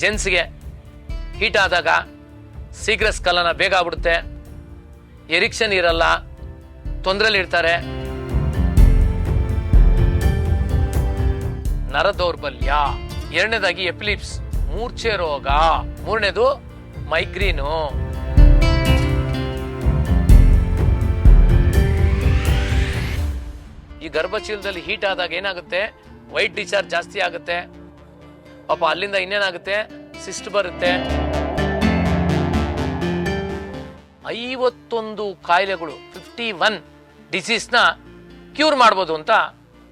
ಜೆಂಟ್ಸ್ಗೆ heat ಆದಾಗ ಶೀಘ್ರ ಸ್ಕಲನ ಬೇಗ ಆಗ್ಬಿಡುತ್ತೆ. ಎರಿಕ್ಷನ್ ಇರಲ್ಲ ತೊಂದರೆಲಿರ್ತಾರೆ ನರ ದೌರ್ಬಲ್ಯ ಎರಡನೇದಾಗಿ ಎಪಿಲಿಪ್ಸ್, ಮೂರ್ಛೆ ರೋಗ. ಮೂರನೇದು ಮೈಗ್ರೀನು. ಈ ಗರ್ಭಚೀಲದಲ್ಲಿ ಹೀಟ್ ಆದಾಗ ಏನಾಗುತ್ತೆ? ವೈಟ್ ಡಿಚಾರ್ಜ್ ಜಾಸ್ತಿ ಆಗುತ್ತೆ. ಪಾಪ ಅಲ್ಲಿಂದ ಇನ್ನೇನಾಗುತ್ತೆ? ಸಿಸ್ಟ್ ಬರುತ್ತೆ. ಐವತ್ತೊಂದು ಕಾಯಿಲೆಗಳು ಫಿಫ್ಟಿ ಒನ್ ಡಿಸೀಸ್ನ ಕ್ಯೂರ್ ಮಾಡ್ಬೋದು ಅಂತ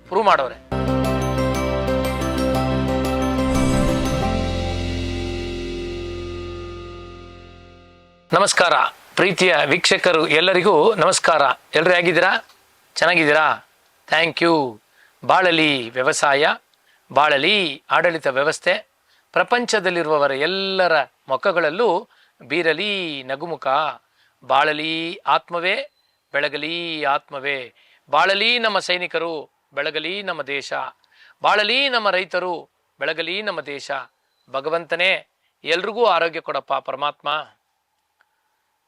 ಪ್ರೂವ್ ಮಾಡೋರೆ. ನಮಸ್ಕಾರ. ಪ್ರೀತಿಯ ವೀಕ್ಷಕರು ಎಲ್ಲರಿಗೂ ನಮಸ್ಕಾರ. ಎಲ್ಲರೂ ಹೇಗಿದ್ದೀರಾ? ಚೆನ್ನಾಗಿದ್ದೀರಾ? ಥ್ಯಾಂಕ್ ಯು ಬಾಳಲಿ ವ್ಯವಸಾಯ. ಬಾಳಲಿ ಆಡಳಿತ ವ್ಯವಸ್ಥೆ, ಪ್ರಪಂಚದಲ್ಲಿರುವವರ ಎಲ್ಲರ ಮುಖಗಳಲ್ಲೂ ಬೀರಲಿ ನಗುಮುಖ. ಬಾಳಲಿ ಆತ್ಮವೇ, ಬೆಳಗಲಿ ಆತ್ಮವೇ. ಬಾಳಲಿ ನಮ್ಮ ಸೈನಿಕರು, ಬೆಳಗಲಿ ನಮ್ಮ ದೇಶ. ಬಾಳಲಿ ನಮ್ಮ ರೈತರು, ಬೆಳಗಲಿ ನಮ್ಮ ದೇಶ. ಭಗವಂತನೇ, ಎಲ್ರಿಗೂ ಆರೋಗ್ಯ ಕೊಡಪ್ಪ ಪರಮಾತ್ಮ.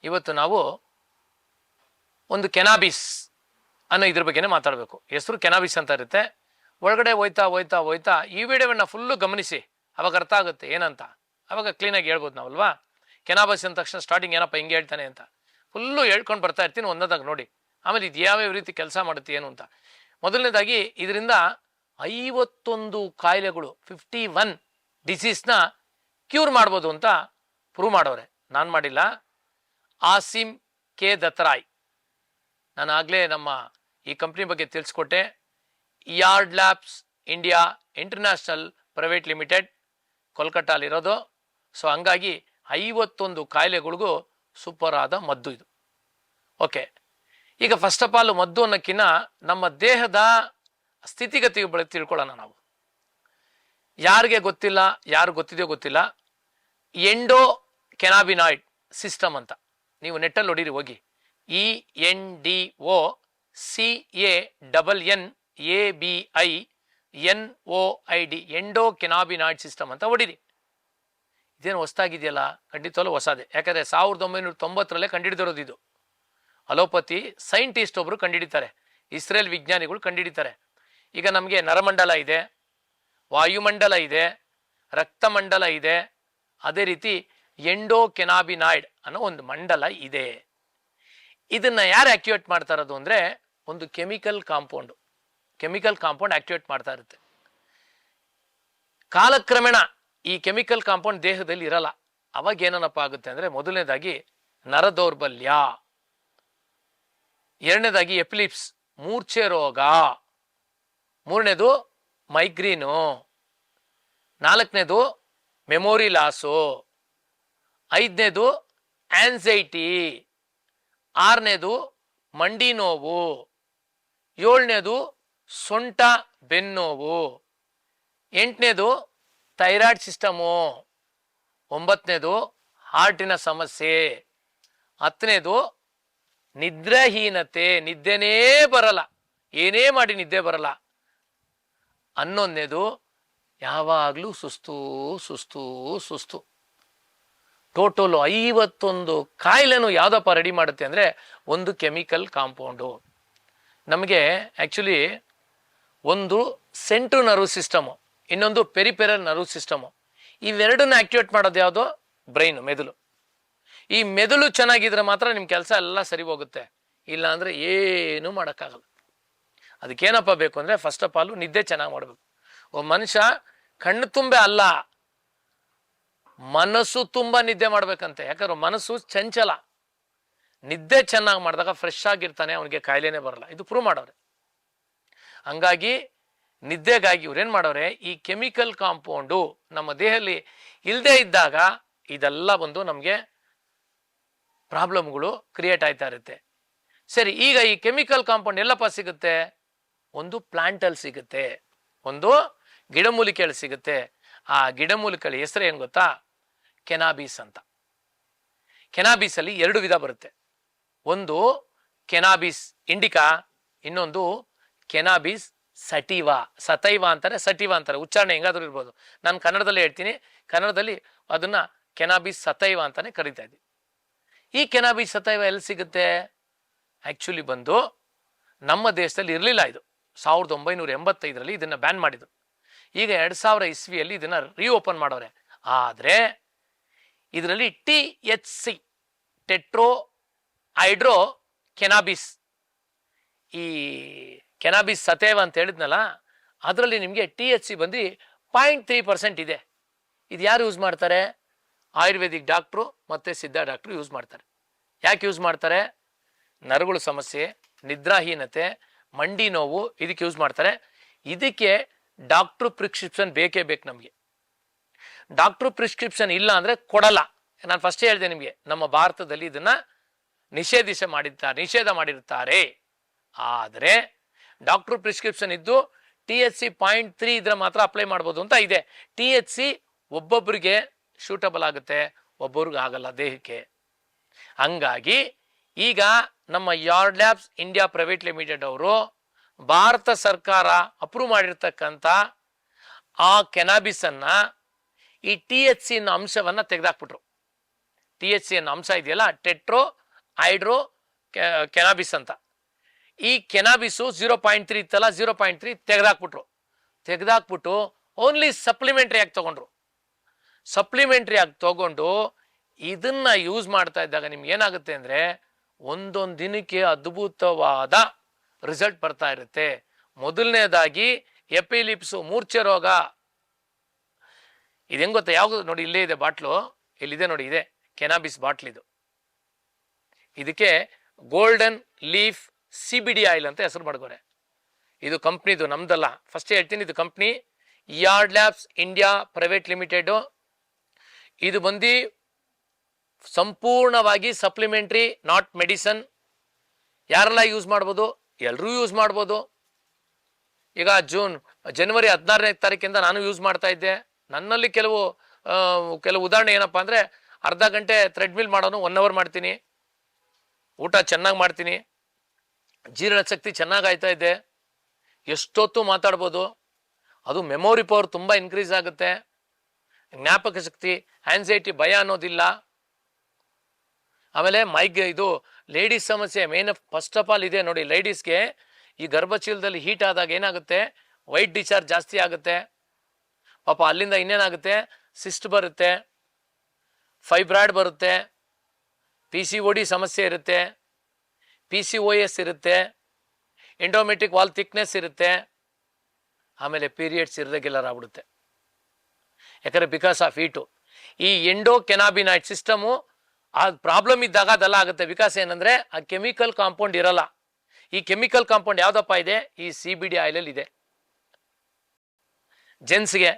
ಇವತ್ತು ನಾವು ಒಂದು ಕೆನಾಬಿಸ್ ಅನ್ನೋ ಇದ್ರ ಬಗ್ಗೆನೇ ಮಾತಾಡಬೇಕು. ಹೆಸರು ಕೆನಾಬಿಸ್ ಅಂತ ಇರುತ್ತೆ. ಒಳಗಡೆ ಹೋಯ್ತಾ ಹೋಯ್ತಾ ಹೋಯ್ತಾ ಈ ವಿಡಿಯೋವನ್ನು ಫುಲ್ಲು ಗಮನಿಸಿ. ಅವಾಗ ಅರ್ಥ ಆಗುತ್ತೆ ಏನಂತ. ಅವಾಗ ಕ್ಲೀನಾಗಿ ಹೇಳ್ಬೋದು ನಾವಲ್ವಾ? ಕೆನಾಬಸ್ ಅಂದ ತಕ್ಷಣ ಸ್ಟಾರ್ಟಿಂಗ್ ಏನಪ್ಪ ಹಿಂಗೆ ಹೇಳ್ತಾನೆ ಅಂತ. ಫುಲ್ಲು ಹೇಳ್ಕೊಂಡು ಬರ್ತಾ ಇರ್ತೀನಿ ಒಂದೊಂದಾಗ ನೋಡಿ. ಆಮೇಲೆ ಇದು ಯಾವ್ಯಾವ ರೀತಿ ಕೆಲಸ ಮಾಡುತ್ತೆ ಏನು ಅಂತ. ಮೊದಲನೇದಾಗಿ ಇದರಿಂದ ಐವತ್ತೊಂದು ಕಾಯಿಲೆಗಳು ಫಿಫ್ಟಿ ಒನ್ ಡಿಸೀಸ್ನ ಕ್ಯೂರ್ ಮಾಡ್ಬೋದು ಅಂತ ಪ್ರೂವ್ ಮಾಡೋರೆ. ನಾನು ಮಾಡಿಲ್ಲ. ಆಸಿಮ್ ಕೆ ದತ್ತರಾಯ್. ನಾನು ಆಗಲೇ ನಮ್ಮ ಈ ಕಂಪ್ನಿ ಬಗ್ಗೆ ತಿಳಿಸ್ಕೊಟ್ಟೆ. Yard Labs India International Private Limited ಕೋಲ್ಕಟ್ಟಾಲಿರೋದು so ಹಂಗಾಗಿ ಐವತ್ತೊಂದು ಕಾಯಿಲೆಗಳಿಗೂ ಸೂಪರ್ ಆದ ಮದ್ದು ಇದು. ಓಕೆ ಈಗ ಫಸ್ಟ್ ಆಫ್ ಆಲ್ ಮದ್ದು ಅನ್ನೋಕ್ಕಿಂತ ನಮ್ಮ ದೇಹದ ಸ್ಥಿತಿಗತಿ ಬಳಿ ತಿಳ್ಕೊಳ್ಳೋಣ ನಾವು. ಯಾರಿಗೆ ಗೊತ್ತಿಲ್ಲ, ಯಾರು ಗೊತ್ತಿದೆಯೋ ಗೊತ್ತಿಲ್ಲ. ಎಂಡೋ ಕೆನಾಬಿನಾಯ್ಡ್ ಸಿಸ್ಟಮ್ ಅಂತ. ನೀವು ನೆಟ್ಟಲ್ಲಿ ಹೊಡೀರಿ ಹೋಗಿ. E N D O C A double N A B I, N O I D endocannabinoid system ಅಂತ ಹೊಡೀರಿ. ಇದೇನು ಹೊಸ್ದಾಗಿದೆಯಲ್ಲ? ಖಂಡಿತವಲ್ಲೂ ಹೊಸದೇ. ಯಾಕಂದರೆ ಸಾವಿರದ ಒಂಬೈನೂರ ತೊಂಬತ್ತರಲ್ಲೇ ಕಂಡುಹಿಡಿದಿರೋದು ಇದು. ಅಲೋಪತಿ, ಸೈಂಟಿಸ್ಟ್ ಒಬ್ಬರು ಕಂಡುಹಿಡಿತಾರೆ ಇಸ್ರೇಲ್ ವಿಜ್ಞಾನಿಗಳು ಕಂಡುಹಿಡಿತಾರೆ ಈಗ ನಮಗೆ ನರಮಂಡಲ ಇದೆ, ವಾಯುಮಂಡಲ ಇದೆ, ರಕ್ತಮಂಡಲ ಇದೆ. ಅದೇ ರೀತಿ ಎಂಡೋ ಕೆನಾಬಿನಾಯ್ಡ್ ಅನ್ನೋ ಒಂದು ಮಂಡಲ ಇದೆ. ಇದನ್ನು ಯಾರು ಆಕ್ಟಿವೇಟ್ ಮಾಡ್ತಾ ಅಂದರೆ ಅಂದ್ರೆ ಒಂದು chemical compound. Chemical compound activate ಮಾಡ್ತಾ ಇರುತ್ತೆ. ಕಾಲಕ್ರಮೇಣ ಈ ಕೆಮಿಕಲ್ ಕಾಂಪೌಂಡ್ ದೇಹದಲ್ಲಿ ಇರಲ್ಲ. ಅವಾಗ ಏನೇನಪ್ಪ ಆಗುತ್ತೆ ಅಂದರೆ ಮೊದಲನೇದಾಗಿ ನರ ದೌರ್ಬಲ್ಯ ಎರಡನೇದಾಗಿ ಎಪ್ಲಿಪ್ಸ್, ಮೂರ್ಛೆ ರೋಗ. ಮೂರನೇದು ಮೈಗ್ರೀನು. ನಾಲ್ಕನೇದು ಮೆಮೊರಿ ಲಾಸು. ಐದನೇದು ಆನ್ಸೈಟಿ ಆರನೇದು ಮಂಡಿ ನೋವು. ಏಳನೇದು ಸೊಂಟ ಬೆನ್ನೋವು. ಎಂಟನೇದು ಥೈರಾಯ್ಡ್ ಸಿಸ್ಟಮು. ಒಂಬತ್ತನೇದು ಹಾರ್ಟಿನ ಸಮಸ್ಯೆ. ಹತ್ತನೇದು ನಿದ್ರಾಹೀನತೆ. ನಿದ್ದೆನೇ ಬರಲ್ಲ. ಏನೇ ಮಾಡಿ ನಿದ್ದೆ ಬರಲ್ಲ. ಹನ್ನೊಂದನೇದು ಯಾವಾಗಲೂ ಸುಸ್ತು ಸುಸ್ತು ಸುಸ್ತು. ಟೋಟಲ್ ಐವತ್ತೊಂದು ಕಾಯಿಲೆನೂ ಯಾವುದಪ್ಪ ರೆಡಿ ಮಾಡುತ್ತೆ ಅಂದರೆ ಒಂದು ಕೆಮಿಕಲ್ ಕಾಂಪೌಂಡು. ನಮಗೆ ಆ್ಯಕ್ಚುಲಿ ಒಂದು ಸೆಂಟ್ರು ನರ್ವ್ ಸಿಸ್ಟಮು ಇನ್ನೊಂದು ಪೆರಿಪೆರಲ್ ನರ್ವ್ ಸಿಸ್ಟಮು ಇವೆರಡನ್ನ ಆಕ್ಟಿವೇಟ್ ಮಾಡೋದು ಯಾವುದು? ಬ್ರೈನು ಮೆದುಳು. ಈ ಮೆದುಳು ಚೆನ್ನಾಗಿದ್ರೆ ಮಾತ್ರ ನಿಮ್ಮ ಕೆಲಸ ಎಲ್ಲ ಸರಿ ಹೋಗುತ್ತೆ. ಇಲ್ಲ ಅಂದರೆ ಏನೂ ಮಾಡೋಕ್ಕಾಗಲ್ಲ. ಅದಕ್ಕೇನಪ್ಪ ಬೇಕು ಅಂದರೆ ಫಸ್ಟ್ ಆಫ್ ಆಲು ನಿದ್ದೆ ಚೆನ್ನಾಗಿ ಮಾಡಬೇಕು. ಒಬ್ಬ ಮನುಷ್ಯ ಕಣ್ಣು ತುಂಬೆ ಅಲ್ಲ, ಮನಸ್ಸು ತುಂಬ ನಿದ್ದೆ ಮಾಡ್ಬೇಕಂತೆ. ಯಾಕಂದ್ರೆ ಮನಸ್ಸು ಚಂಚಲ. ನಿದ್ದೆ ಚೆನ್ನಾಗಿ ಮಾಡಿದಾಗ ಫ್ರೆಶ್ ಆಗಿರ್ತಾನೆ, ಅವನಿಗೆ ಕಾಯಿಲೆನೇ ಬರಲ್ಲ. ಇದು ಪ್ರೂವ್ ಮಾಡೋರೆ ಹಂಗಾಗಿ ನಿದ್ದೆಗಾಗಿ ಇವ್ರೇನು ಮಾಡೋರೆ, ಈ ಕೆಮಿಕಲ್ ಕಾಂಪೌಂಡು ನಮ್ಮ ದೇಹದಲ್ಲಿ ಇಲ್ಲದೆ ಇದ್ದಾಗ ಇದೆಲ್ಲ ಬಂದು ನಮಗೆ ಪ್ರಾಬ್ಲಮ್ಗಳು ಕ್ರಿಯೇಟ್ ಆಯ್ತಾ ಇರುತ್ತೆ. ಸರಿ, ಈಗ ಈ ಕೆಮಿಕಲ್ ಕಾಂಪೌಂಡ್ ಎಲ್ಲಪ್ಪ ಸಿಗುತ್ತೆ? ಒಂದು ಪ್ಲಾಂಟಲ್ಲಿ ಸಿಗುತ್ತೆ. ಒಂದು ಗಿಡಮೂಲಿಕೆಯಲ್ಲಿ ಸಿಗುತ್ತೆ. ಆ ಗಿಡಮೂಲಿಕೆಗಳ ಹೆಸರು ಏನು ಗೊತ್ತಾ? ಕೆನಾಬೀಸ್ ಅಂತ. ಕೆನಾಬೀಸಲ್ಲಿ ಎರಡು ವಿಧ ಬರುತ್ತೆ. ಒಂದು ಕೆನಾಬೀಸ್ ಇಂಡಿಕಾ, ಇನ್ನೊಂದು ಕೆನಾಬೀಸ್ ಸಟಿವ ಸತೈವ ಅಂತಾರೆ ಸಟಿವ ಅಂತಾರೆ. ಉಚ್ಚಾರಣೆ ಹೆಂಗಾದ್ರೂ ಇರ್ಬೋದು. ನಾನು ಕನ್ನಡದಲ್ಲಿ ಹೇಳ್ತೀನಿ. ಕನ್ನಡದಲ್ಲಿ ಅದನ್ನ ಕೆನಾಬಿಸ್ ಸತೈವ ಅಂತಾನೆ ಕರಿತಾ ಇದ್ವಿ ಈ ಕೆನಾಬಿಸ್ ಸತೈವ ಎಲ್ಲಿ ಸಿಗುತ್ತೆ? ಆ್ಯಕ್ಚುಲಿ ಬಂದು ನಮ್ಮ ದೇಶದಲ್ಲಿ ಇರಲಿಲ್ಲ ಇದು. ಸಾವಿರದ ಒಂಬೈನೂರ ಎಂಬತ್ತೈದರಲ್ಲಿ ಇದನ್ನು ಬ್ಯಾನ್ ಮಾಡಿದ್ರು ಈಗ ಎರಡು ಸಾವಿರ ಇಸ್ವಿಯಲ್ಲಿ ಇದನ್ನು ರೀಓಪನ್ ಮಾಡೋರೆ. ಆದರೆ ಇದರಲ್ಲಿ T H C tetra hydro cannabis ಈ ಕೆನಾಬಿಸ್ ಸತೇವ ಅಂತ ಹೇಳಿದ್ನಲ್ಲ, ಅದರಲ್ಲಿ ನಿಮಗೆ ಟಿ ಎಚ್ ಸಿ ಬಂದು ಪಾಯಿಂಟ್ ತ್ರೀ ಪರ್ಸೆಂಟ್ ಇದೆ. ಇದು ಯಾರು ಯೂಸ್ ಮಾಡ್ತಾರೆ? ಆಯುರ್ವೇದಿಕ್ ಡಾಕ್ಟ್ರು ಮತ್ತು ಸಿದ್ಧ ಡಾಕ್ಟ್ರು ಯೂಸ್ ಮಾಡ್ತಾರೆ. ಯಾಕೆ ಯೂಸ್ ಮಾಡ್ತಾರೆ? ನರಗಳು ಸಮಸ್ಯೆ, ನಿದ್ರಾಹೀನತೆ, ಮಂಡಿ ನೋವು ಇದಕ್ಕೆ ಯೂಸ್ ಮಾಡ್ತಾರೆ. ಇದಕ್ಕೆ ಡಾಕ್ಟ್ರು ಪ್ರಿಸ್ಕ್ರಿಪ್ಷನ್ ಬೇಕೇ ಬೇಕು ನಮಗೆ. ಡಾಕ್ಟ್ರು ಪ್ರಿಸ್ಕ್ರಿಪ್ಷನ್ ಇಲ್ಲ ಅಂದರೆ ಕೊಡಲ್ಲ. ನಾನು ಫಸ್ಟ್ ಹೇಳಿದೆ ನಿಮಗೆ, ನಮ್ಮ ಭಾರತದಲ್ಲಿ ಇದನ್ನು ನಿಷೇಧಿಸ ಮಾಡಿರ್ತಾರೆ ನಿಷೇಧ ಮಾಡಿರ್ತಾರೆ ಆದರೆ ಡಾಕ್ಟ್ರು ಪ್ರಿಸ್ಕ್ರಿಪ್ಷನ್ ಇದ್ದು T H C point three ಇದ್ರೆ ಮಾತ್ರ ಅಪ್ಲೈ ಮಾಡ್ಬೋದು ಅಂತ ಇದೆ. ಟಿ ಎಚ್ ಸಿ ಒಬ್ಬೊಬ್ಬರಿಗೆ ಶೂಟಬಲ್ ಆಗುತ್ತೆ, ಒಬ್ಬೊಬ್ರಿಗೆ ಆಗಲ್ಲ ದೇಹಕ್ಕೆ. ಹಂಗಾಗಿ ಈಗ ನಮ್ಮ Yard Labs India Private Limited ಅವರು ಭಾರತ ಸರ್ಕಾರ ಅಪ್ರೂವ್ ಮಾಡಿರ್ತಕ್ಕಂಥ ಆ ಕೆನಾಬಿಸನ್ನು ಈ ಟಿ ಎಚ್ ಸಿ ಅನ್ನೋ ಅಂಶವನ್ನು ತೆಗೆದಾಕ್ಬಿಟ್ರು. ಟಿ ಎಚ್ ಸಿ ಅನ್ನೋ ಅಂಶ ಇದೆಯಲ್ಲ, ಟೆಟ್ರೋ ಹೈಡ್ರೋ ಕೆನಾಬಿಸ್ ಅಂತ. ಈ ಕೆನಾಬಿಸು ಜೀರೋ ಪಾಯಿಂಟ್ ತ್ರೀ ಇತ್ತಲ್ಲ ಜೀರೋ ಪಾಯಿಂಟ್ ತ್ರೀ ತೆಗೆದಾಕ್ಬಿಟ್ರು. ತೆಗೆದಾಕ್ಬಿಟ್ಟು ಓನ್ಲಿ ಸಪ್ಲಿಮೆಂಟ್ರಿ ಆಗಿ ತಗೊಂಡ್ರು. ಸಪ್ಲಿಮೆಂಟ್ರಿ ಆಗಿ ತಗೊಂಡು ಇದನ್ನ ಯೂಸ್ ಮಾಡ್ತಾ ಇದ್ದಾಗ ನಿಮ್ಗೆ ಏನಾಗುತ್ತೆ ಅಂದ್ರೆ ಒಂದೊಂದು ದಿನಕ್ಕೆ ಅದ್ಭುತವಾದ ರಿಸಲ್ಟ್ ಬರ್ತಾ ಇರುತ್ತೆ. ಮೊದಲನೇದಾಗಿ ಎಪಿಲಿಪ್ಸು ಮೂರ್ಛೆ ರೋಗ. ಇದು ಹೆಂಗ್ ಗೊತ್ತಾ? ಯಾವುದು? ನೋಡಿ, ಇಲ್ಲೇ ಇದೆ ಬಾಟ್ಲು. ಇಲ್ಲಿದೆ ನೋಡಿ, ಇದೆ. ಕೆನಾಬಿಸ್ ಬಾಟ್ಲ್ ಇದು. ಇದಕ್ಕೆ Golden Leaf C B D oil ಅಂತ ಹೆಸರು ಮಾಡ್ಕೊರೆ. ಇದು ಕಂಪ್ನಿದು, ನಮ್ದಲ್ಲ. ಫಸ್ಟ್ ಹೇಳ್ತೀನಿ, ಇದು company Yard Labs India Private Limited ಇದು ಬಂದು ಸಂಪೂರ್ಣವಾಗಿ ಸಪ್ಲಿಮೆಂಟ್ರಿ ನಾಟ್ ಮೆಡಿಸನ್ ಯಾರೆಲ್ಲ ಯೂಸ್ ಮಾಡ್ಬೋದು? ಎಲ್ಲರೂ ಯೂಸ್ ಮಾಡ್ಬೋದು. ಈಗ ಜೂನ್ ಜನವರಿ ಹದಿನಾರನೇ ತಾರೀಕಿಂದ ನಾನು ಯೂಸ್ ಮಾಡ್ತಾ ಇದ್ದೆ. ನನ್ನಲ್ಲಿ ಕೆಲವು ಕೆಲವು ಉದಾಹರಣೆ ಏನಪ್ಪ ಅಂದರೆ ಅರ್ಧ ಗಂಟೆ ಥ್ರೆಡ್ಮಿಲ್ ಮಾಡೋನು ಒನ್ ಅವರ್ ಮಾಡ್ತೀನಿ. ಊಟ ಚೆನ್ನಾಗಿ ಮಾಡ್ತೀನಿ. ಜೀರ್ಣ ಶಕ್ತಿ ಚೆನ್ನಾಗಿ ಆಯ್ತಾ ಇದೆ. ಎಷ್ಟೊತ್ತು ಮಾತಾಡ್ಬೋದು. ಅದು ಮೆಮೊರಿ ಪವರ್ ತುಂಬ ಇನ್ಕ್ರೀಸ್ ಆಗುತ್ತೆ. ಜ್ಞಾಪಕ ಶಕ್ತಿ ಆನ್ಸೈಟಿ ಭಯ ಅನ್ನೋದಿಲ್ಲ. ಆಮೇಲೆ ಮೈಗ್, ಇದು ಲೇಡೀಸ್ ಸಮಸ್ಯೆ ಮೇನ್ ಫಸ್ಟ್ ಆಫ್ ಆಲ್ ಇದೆ ನೋಡಿ ಲೇಡೀಸ್ಗೆ ಈ ಗರ್ಭಚೀಲದಲ್ಲಿ ಹೀಟ್ ಆದಾಗ ಏನಾಗುತ್ತೆ? ವೈಟ್ ಡಿಸ್ಚಾರ್ಜ್ ಜಾಸ್ತಿ ಆಗುತ್ತೆ. ಪಾಪ ಅಲ್ಲಿಂದ ಇನ್ನೇನಾಗುತ್ತೆ? ಸಿಸ್ಟ್ ಬರುತ್ತೆ. ಫೈಬ್ರಾಯ್ಡ್ ಬರುತ್ತೆ. ಪಿ ಸಿ ಒ ಡಿ ಸಮಸ್ಯೆ ಇರುತ್ತೆ. ಪಿ ಸಿ ಒ ಎಸ್ ಇರುತ್ತೆ ಎಂಡೋಮೆಟ್ರಿಕ್ ವಾಲ್ ಥಿಕ್ನೆಸ್ ಇರುತ್ತೆ, ಆಮೇಲೆ ಪೀರಿಯಡ್ಸ್ ಇರ್ರೆಗ್ಯುಲರ್ ಆಗ್ಬಿಡುತ್ತೆ. ಯಾಕಂದರೆ ಬಿಕಾಸ್ ಆಫ್ ಈಟು ಈ ಎಂಡೋ ಕೆನಾಬಿನಾಯ್ಡ್ ಸಿಸ್ಟಮು ಆ ಪ್ರಾಬ್ಲಮ್ ಇದ್ದಾಗ ಅದೆಲ್ಲ ಆಗುತ್ತೆ. ಬಿಕಾಸ್ ಏನಂದರೆ, ಆ ಕೆಮಿಕಲ್ ಕಾಂಪೌಂಡ್ ಇರಲ್ಲ. ಈ ಕೆಮಿಕಲ್ ಕಾಂಪೌಂಡ್ ಯಾವುದಪ್ಪ ಇದೆ? ಈ ಸಿ ಬಿ ಡಿ ಆಯಿಲಲ್ಲಿ ಇದೆ. ಜೆನ್ಸ್ಗೆ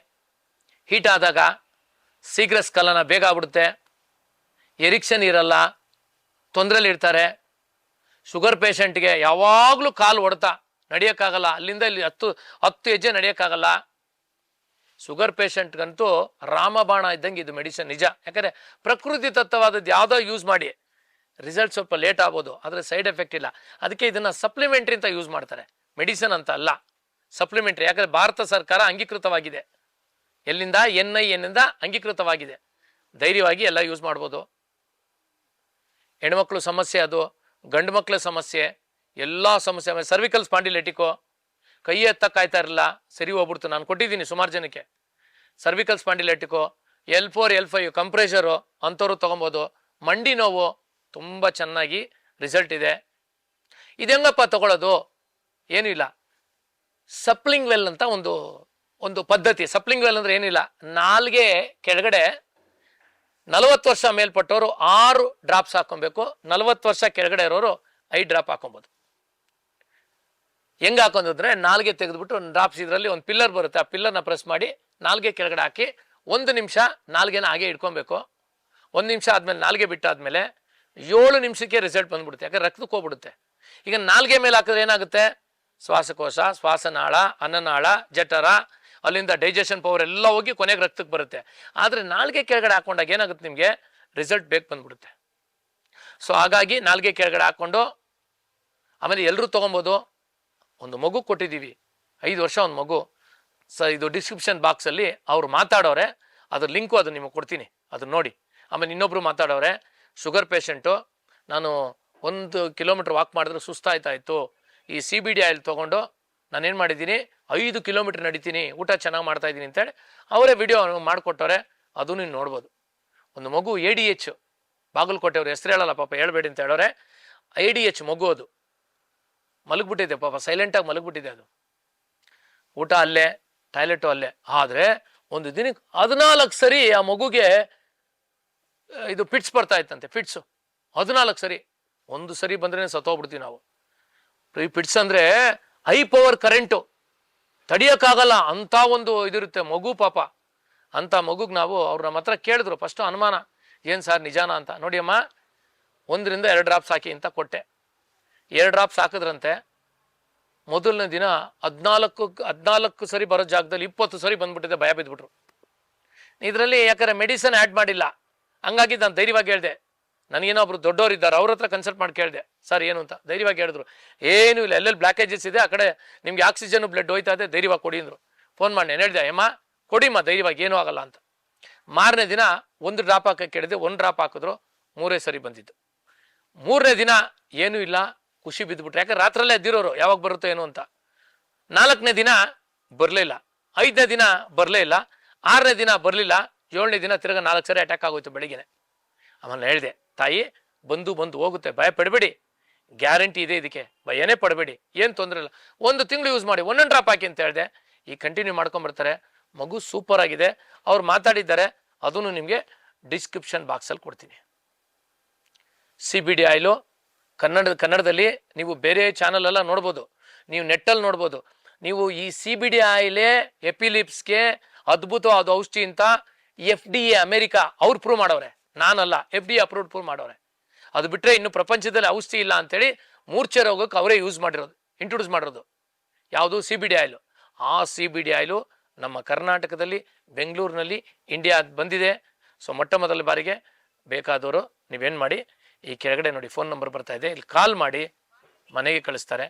ಹೀಟ್ ಆದಾಗ ಶೀಘ್ರ ಸ್ಖಲನ ಬೇಗ ಆಗ್ಬಿಡುತ್ತೆ. ಎರಿಕ್ಷನ್ ಇರಲ್ಲ. ತೊಂದರೆಲಿ ಇರ್ತಾರೆ. ಶುಗರ್ ಪೇಷಂಟ್ಗೆ ಯಾವಾಗಲೂ ಕಾಲು ಹೊಡ್ತಾ ನಡೆಯೋಕ್ಕಾಗಲ್ಲ. ಅಲ್ಲಿಂದ ಇಲ್ಲಿ ಹತ್ತು ಹತ್ತು ಹೆಜ್ಜೆ ನಡೆಯೋಕ್ಕಾಗಲ್ಲ. ಶುಗರ್ ಪೇಷಂಟ್ಗಂತೂ ರಾಮಬಾಣ ಇದ್ದಂಗೆ ಇದು ಮೆಡಿಸನ್ ನಿಜ. ಯಾಕಂದರೆ ಪ್ರಕೃತಿ ತತ್ವವಾದದ್ದು ಯಾವುದೋ ಯೂಸ್ ಮಾಡಿ. ರಿಸಲ್ಟ್ ಸ್ವಲ್ಪ ಲೇಟ್ ಆಗ್ಬೋದು, ಆದರೆ ಸೈಡ್ ಎಫೆಕ್ಟ್ ಇಲ್ಲ. ಅದಕ್ಕೆ ಇದನ್ನು ಸಪ್ಲಿಮೆಂಟ್ರಿ ಅಂತ ಯೂಸ್ ಮಾಡ್ತಾರೆ. ಮೆಡಿಸಿನ್ ಅಂತ ಅಲ್ಲ. ಸಪ್ಲಿಮೆಂಟ್ರಿ, ಯಾಕಂದರೆ ಭಾರತ ಸರ್ಕಾರ ಅಂಗೀಕೃತವಾಗಿದೆ. ಎಲ್ಲಿಂದ? ಎನ್ ಐ ಎನ್ನಿಂದ ಅಂಗೀಕೃತವಾಗಿದೆ. ಧೈರ್ಯವಾಗಿ ಎಲ್ಲ ಯೂಸ್ ಮಾಡ್ಬೋದು. ಹೆಣ್ಮಕ್ಳು ಸಮಸ್ಯೆ ಅದು. ಗಂಡು ಮಕ್ಕಳ ಸಮಸ್ಯೆ, ಎಲ್ಲ ಸಮಸ್ಯೆ, ಆಮೇಲೆ ಸರ್ವಿಕಲ್ ಸ್ಪಾಂಡಿಲೆಟಿಕೋ ಕೈ ಎತ್ತಕ್ಕಾಯ್ತಾ ಇರಲಿಲ್ಲ, ಸರಿ ಹೋಗ್ಬಿಡ್ತು. ನಾನು ಕೊಟ್ಟಿದ್ದೀನಿ ಸುಮಾರು ಜನಕ್ಕೆ. ಸರ್ವಿಕಲ್ ಸ್ಪಾಂಡಿಲೆಟಿಕೋ ಎಲ್ ಫೋರ್ ಎಲ್ ಫೈವ್ ಕಂಪ್ರೆಷರು ಅಂಥವ್ರು ತೊಗೊಬೋದು. ಮಂಡಿ ನೋವು ತುಂಬ ಚೆನ್ನಾಗಿ ರಿಸಲ್ಟ್ ಇದೆ. ಇದೆಂಗಪ್ಪ ತಗೊಳ್ಳೋದು ಏನೂ ಇಲ್ಲ. ಸಪ್ಲಿಂಗ್ ವೆಲ್ ಅಂತ ಒಂದು ಒಂದು ಪದ್ಧತಿ. ಸಪ್ಲಿಂಗ್ ವೆಲ್ ಅಂದರೆ ಏನಿಲ್ಲ ನಾಲ್ಗೆ ಕೆಳಗಡೆ ನಲವತ್ತು ವರ್ಷ ಮೇಲ್ಪಟ್ಟವರು ಆರು ಡ್ರಾಪ್ಸ್ ಹಾಕೊಬೇಕು. ನಲವತ್ತು ವರ್ಷ ಕೆಳಗಡೆ ಇರೋರು ಐದು ಡ್ರಾಪ್ ಹಾಕೊಬೋದು. ಹೆಂಗೆ ಹಾಕೊಂಡಿದ್ರೆ ನಾಲ್ಗೆ ತೆಗೆದ್ಬಿಟ್ಟು ಡ್ರಾಪ್ಸ್ ಇದರಲ್ಲಿ ಒಂದು ಪಿಲ್ಲರ್ ಬರುತ್ತೆ. ಆ ಪಿಲ್ಲರ್ನ ಪ್ರೆಸ್ ಮಾಡಿ ನಾಲ್ಗೆ ಕೆಳಗಡೆ ಹಾಕಿ ಒಂದು ನಿಮಿಷ ನಾಲ್ಗೆನ ಹಾಗೆ ಇಟ್ಕೊಬೇಕು. ಒಂದು ನಿಮಿಷ ಆದಮೇಲೆ ನಾಲ್ಗೆ ಬಿಟ್ಟಾದ್ಮೇಲೆ ಏಳು ನಿಮಿಷಕ್ಕೆ ರಿಸಲ್ಟ್ ಬಂದ್ಬಿಡುತ್ತೆ. ಯಾಕಂದ್ರೆ ರಕ್ತಕ್ಕೆ ಹೋಗ್ಬಿಡುತ್ತೆ. ಈಗ ನಾಲ್ಗೆ ಮೇಲೆ ಹಾಕಿದ್ರೆ ಏನಾಗುತ್ತೆ? ಶ್ವಾಸಕೋಶ, ಶ್ವಾಸನಾಳ, ಅನ್ನನಾಳ, ಜಠರ ಅಲ್ಲಿಂದ ಡೈಜೆಷನ್ ಪವರ್ ಎಲ್ಲ ಹೋಗಿ ಕೊನೆಗೆ ರಕ್ತಕ್ಕೆ ಬರುತ್ತೆ. ಆದರೆ ನಾಲ್ಗೆ ಕೆಳಗಡೆ ಹಾಕೊಂಡಾಗ ಏನಾಗುತ್ತೆ ನಿಮಗೆ? ರಿಸಲ್ಟ್ ಬೇಗ ಬಂದ್ಬಿಡುತ್ತೆ. ಸೊ ಹಾಗಾಗಿ ನಾಲ್ಗೆ ಕೆಳಗಡೆ ಹಾಕ್ಕೊಂಡು ಆಮೇಲೆ ಎಲ್ಲರೂ ತೊಗೊಬೋದು. ಒಂದು ಮಗು ಕೊಟ್ಟಿದ್ದೀವಿ. ಐದು ವರ್ಷ ಒಂದು ಮಗು. ಸ ಇದು ಡಿಸ್ಕ್ರಿಪ್ಷನ್ ಬಾಕ್ಸಲ್ಲಿ ಅವ್ರು ಮಾತಾಡೋರೆ. ಅದ್ರ ಲಿಂಕು ಅದು ನಿಮಗೆ ಕೊಡ್ತೀನಿ. ಅದನ್ನ ನೋಡಿ. ಆಮೇಲೆ ಇನ್ನೊಬ್ರು ಮಾತಾಡೋರೆ. ಶುಗರ್ ಪೇಷಂಟು ನಾನು ಒಂದು ಕಿಲೋಮೀಟ್ರ್ ವಾಕ್ ಮಾಡಿದ್ರೆ ಸುಸ್ತಾಯ್ತಾ ಇತ್ತು ಈ ಸಿ ಬಿ ಡಿ ಆಯಿಲ್ ತೊಗೊಂಡು ನಾನೇನು ಮಾಡಿದ್ದೀನಿ? ಐದು ಕಿಲೋಮೀಟ್ರ್ ನಡಿತೀನಿ, ಊಟ ಚೆನ್ನಾಗಿ ಮಾಡ್ತಾ ಇದ್ದೀನಿ ಅಂತೇಳಿ ಅವರೇ ವಿಡಿಯೋ ಮಾಡಿಕೊಟ್ಟವ್ರೆ, ಅದು ನೀನು ನೋಡ್ಬೋದು. ಒಂದು ಮಗು ಎ ಡಿ ಎಚ್ ಬಾಗಲಕೋಟೆ ಅವ್ರು ಹೆಸರು ಹೇಳಲ್ಲ ಪಾಪ, ಹೇಳ್ಬೇಡಿ ಅಂತ ಹೇಳೋರೆ ಐ ಡಿ ಎಚ್ ಮಗು ಅದು. ಮಲಗಿಬಿಟ್ಟಿದೆ ಪಾಪ ಸೈಲೆಂಟಾಗಿ ಮಲಗಿಬಿಟ್ಟಿದೆ ಅದು. ಊಟ ಅಲ್ಲೇ ಟಾಯ್ಲೆಟು ಅಲ್ಲೇ. ಆದರೆ ಒಂದು ದಿನಕ್ಕೆ ಹದಿನಾಲ್ಕು ಸರಿ ಆ ಮಗುಗೆ ಇದು ಫಿಟ್ಸ್ ಬರ್ತಾ ಇತ್ತಂತೆ ಫಿಟ್ಸು ಹದಿನಾಲ್ಕು ಸರಿ. ಒಂದು ಸರಿ ಬಂದ್ರೆ ಸತ್ತೋಗ್ಬಿಡ್ತೀವಿ ನಾವು. ಈ ಫಿಟ್ಸ್ ಅಂದರೆ ಹೈ ಪವರ್ ಕರೆಂಟು ತಡಿಯೋಕ್ಕಾಗಲ್ಲ ಅಂಥ ಒಂದು ಇದಿರುತ್ತೆ ಮಗು ಪಾಪ. ಅಂಥ ಮಗುಗೆ ನಾವು ಅವ್ರು ನಮ್ಮ ಹತ್ರ ಕೇಳಿದ್ರು ಫಸ್ಟು ಅನುಮಾನ, ಏನು ಸರ್ ನಿಜಾನ ಅಂತ. ನೋಡಿ ಅಮ್ಮ, ಒಂದರಿಂದ ಎರಡು ಡ್ರಾಪ್ಸ್ ಹಾಕಿ ಅಂತ ಕೊಟ್ಟೆ. ಎರಡು ಡ್ರಾಪ್ಸ್ ಹಾಕಿದ್ರಂತೆ ಮೊದಲನೇ ದಿನ ಹದಿನಾಲ್ಕು ಹದಿನಾಲ್ಕು ಸರಿ ಬರೋ ಜಾಗದಲ್ಲಿ ಇಪ್ಪತ್ತು ಸರಿ ಬಂದ್ಬಿಟ್ಟಿದೆ, ಭಯ ಬಿದ್ದುಬಿಟ್ರು ಇದರಲ್ಲಿ ಯಾಕಂದರೆ ಮೆಡಿಸನ್ ಆ್ಯಡ್ ಮಾಡಿಲ್ಲ. ಹಂಗಾಗಿ ನಾನು ಧೈರ್ಯವಾಗಿ ಹೇಳಿದೆ ನನಗೇನೋ ಒಬ್ರು ದೊಡ್ಡವರು ಇದ್ದಾರೆ, ಅವ್ರ ಹತ್ರ ಕನ್ಸಲ್ಟ್ ಮಾಡಿ ಕೇಳಿದೆ. ಸರ್, ಏನು ಅಂತ? ಧೈರ್ಯವಾಗಿ ಹೇಳಿದ್ರು. ಏನು ಇಲ್ಲ, ಎಲ್ಲೆಲ್ಲಿ ಬ್ಲಾಕೇಜಸ್ ಇದೆ, ಆ ಕಡೆ ನಿಮ್ಗೆ ಆಕ್ಸಿಜನ್ ಬ್ಲಡ್ ಹೋಯ್ತಾ ಇದೆ, ಧೈರ್ಯವಾಗಿ ಕೊಡಿ ಅಂದ್ರು. ಫೋನ್ ಮಾಡಿ, ನಾನು ಹೇಳಿದೆ ಅಮ್ಮ ಕೊಡಿಮ್ಮ, ಧೈರ್ಯವಾಗಿ, ಏನೂ ಆಗಲ್ಲ ಅಂತ. ಮಾರನೇ ದಿನ ಒಂದು ಡ್ರಾಪ್ ಹಾಕಕ್ಕೆ ಕೇಳಿದೆ, ಒಂದು ಡ್ರಾಪ್ ಹಾಕಿದ್ರು ಮೂರೇ ಸರಿ ಬಂದಿದ್ದು. ಮೂರನೇ ದಿನ ಏನೂ ಇಲ್ಲ, ಖುಷಿ ಬಿದ್ದುಬಿಟ್ರೆ ಯಾಕಂದ್ರೆ ರಾತ್ರಲ್ಲೇ ಎದ್ದಿರೋರು, ಯಾವಾಗ ಬರುತ್ತೋ ಏನು ಅಂತ. ನಾಲ್ಕನೇ ದಿನ ಬರಲೇ ಇಲ್ಲ. ಐದನೇ ದಿನ ಬರಲೇ ಇಲ್ಲ. ಆರನೇ ದಿನ ಬರಲಿಲ್ಲ. ಏಳನೇ ದಿನ ತಿರ್ಗ ನಾಲ್ಕು ಸರಿ ಅಟ್ಯಾಕ್ ಆಗೋಯ್ತು ಬೆಳಿಗ್ಗೆ ಆಮೇಲೆ ಹೇಳಿದೆ ತಾಯಿ, ಬಂದು ಬಂದು ಹೋಗುತ್ತೆ. ಭಯ ಪಡಬೇಡಿ ಗ್ಯಾರಂಟಿ ಇದೆ ಇದಕ್ಕೆ. ಭಯನೇ ಪಡಬೇಡಿ. ಏನು ತೊಂದರೆ ಇಲ್ಲ. ಒಂದು ತಿಂಗಳು ಯೂಸ್ ಮಾಡಿ, ಒಂದೊಂದು ಡ್ರಾಪ್ ಹಾಕಿ ಅಂತ ಹೇಳಿದೆ. ಈ ಕಂಟಿನ್ಯೂ ಮಾಡ್ಕೊಂಡ್ಬರ್ತಾರೆ. ಮಗು ಸೂಪರ್ ಆಗಿದೆ. ಅವ್ರು ಮಾತಾಡಿದ್ದಾರೆ. ಅದನ್ನು ನಿಮಗೆ ಡಿಸ್ಕ್ರಿಪ್ಷನ್ ಬಾಕ್ಸಲ್ಲಿ ಕೊಡ್ತೀನಿ. C B D oil Kannada, ಕನ್ನಡದಲ್ಲಿ ನೀವು ಬೇರೆ ಚಾನಲೆಲ್ಲ ನೋಡ್ಬೋದು. ನೀವು ನೆಟ್ಟಲ್ಲಿ ನೋಡ್ಬೋದು. ನೀವು ಈ ಸಿ ಬಿ ಡಿ ಆಯಿಲೇ ಎಪಿಲಿಪ್ಸ್ಗೆ ಅದ್ಭುತವಾದ ಔಷಧಿ ಅಂತ ಎಫ್ ಡಿ ಎ ಅಮೆರಿಕಾ ಅವ್ರು ಪ್ರೂವ್ ಮಾಡವ್ರೆ. ನಾನಲ್ಲ ಎಫ್ ಡಿ ಅಪ್ರೂವ್ಡ್ ಪೂರ್ ಮಾಡೋರೆ. ಅದು ಬಿಟ್ಟರೆ ಇನ್ನು ಪ್ರಪಂಚದಲ್ಲಿ ಔಷಧಿ ಇಲ್ಲ ಅಂತೇಳಿ ಮೂರ್ಛೆ ರೋಗಕ್ಕೆ ಅವರೇ ಯೂಸ್ ಮಾಡಿರೋದು ಇಂಟ್ರೊಡ್ಯೂಸ್ ಮಾಡಿರೋದು. ಯಾವುದು ಸಿ ಬಿ ಡಿ ಆಯಿಲು ಆ ಸಿ ಬಿ ಡಿ ಆಯಿಲು ನಮ್ಮ ಕರ್ನಾಟಕದಲ್ಲಿ, ಬೆಂಗಳೂರಿನಲ್ಲಿ ಇಂಡಿಯಾ ಬಂದಿದೆ. ಸೊ ಮೊಟ್ಟ ಮೊದಲ ಬಾರಿಗೆ ಬೇಕಾದವರು ನೀವೇನು ಮಾಡಿ, ಈ ಕೆಳಗಡೆ ನೋಡಿ ಫೋನ್ ನಂಬರ್ ಬರ್ತಾ ಇದೆ. ಇಲ್ಲಿ ಕಾಲ್ ಮಾಡಿ, ಮನೆಗೆ ಕಳಿಸ್ತಾರೆ.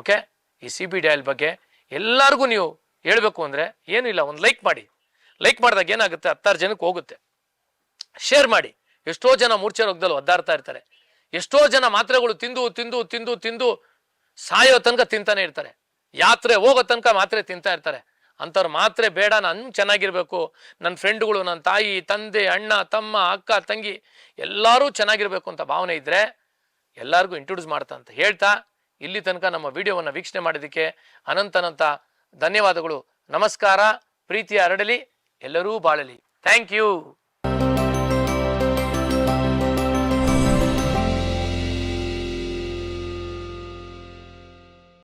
ಓಕೆ ಈ ಸಿ ಬಿ ಡಿ ಆಯಿಲ್ ಬಗ್ಗೆ ಎಲ್ಲರಿಗೂ ನೀವು ಹೇಳಬೇಕು ಅಂದರೆ ಏನೂ ಇಲ್ಲ ಒಂದು ಲೈಕ್ ಮಾಡಿ. ಲೈಕ್ ಮಾಡಿದಾಗ ಏನಾಗುತ್ತೆ? ಹತ್ತಾರು ಜನಕ್ಕೆ ಹೋಗುತ್ತೆ. ಶೇರ್ ಮಾಡಿ. ಎಷ್ಟೋ ಜನ ಮೂರ್ಛೆ ರೋಗದಲ್ಲಿ ಒದ್ದಾಡ್ತಾ ಇರ್ತಾರೆ. ಎಷ್ಟೋ ಜನ ಮಾತ್ರೆಗಳು ತಿಂದು ತಿಂದು ತಿಂದು ತಿಂದು ಸಾಯೋ ತನಕ ತಿಂತಾನೆ ಇರ್ತಾರೆ. ಯಾತ್ರೆ ಹೋಗೋ ತನಕ ಮಾತ್ರೆ ತಿಂತಾ ಇರ್ತಾರೆ. ಅಂಥವ್ರು ಮಾತ್ರೆ ಬೇಡ, ನಾನು ಚೆನ್ನಾಗಿರ್ಬೇಕು. ನನ್ನ ಫ್ರೆಂಡ್ಗಳು ನನ್ನ ತಾಯಿ, ತಂದೆ, ಅಣ್ಣ, ತಮ್ಮ, ಅಕ್ಕ, ತಂಗಿ ಎಲ್ಲರೂ ಚೆನ್ನಾಗಿರ್ಬೇಕು ಅಂತ ಭಾವನೆ ಇದ್ದರೆ ಎಲ್ಲರಿಗೂ ಇಂಟ್ರೊಡ್ಯೂಸ್ ಮಾಡ್ತಾ ಅಂತ ಹೇಳ್ತಾ ಇಲ್ಲಿ ತನಕ ನಮ್ಮ ವಿಡಿಯೋವನ್ನು ವೀಕ್ಷಣೆ ಮಾಡಿದ್ದಕ್ಕೆ ಅನಂತನಂತ ಧನ್ಯವಾದಗಳು. ನಮಸ್ಕಾರ. ಪ್ರೀತಿಯ ಹರಡಲಿ. ಎಲ್ಲರೂ ಬಾಳಲಿ. Thank you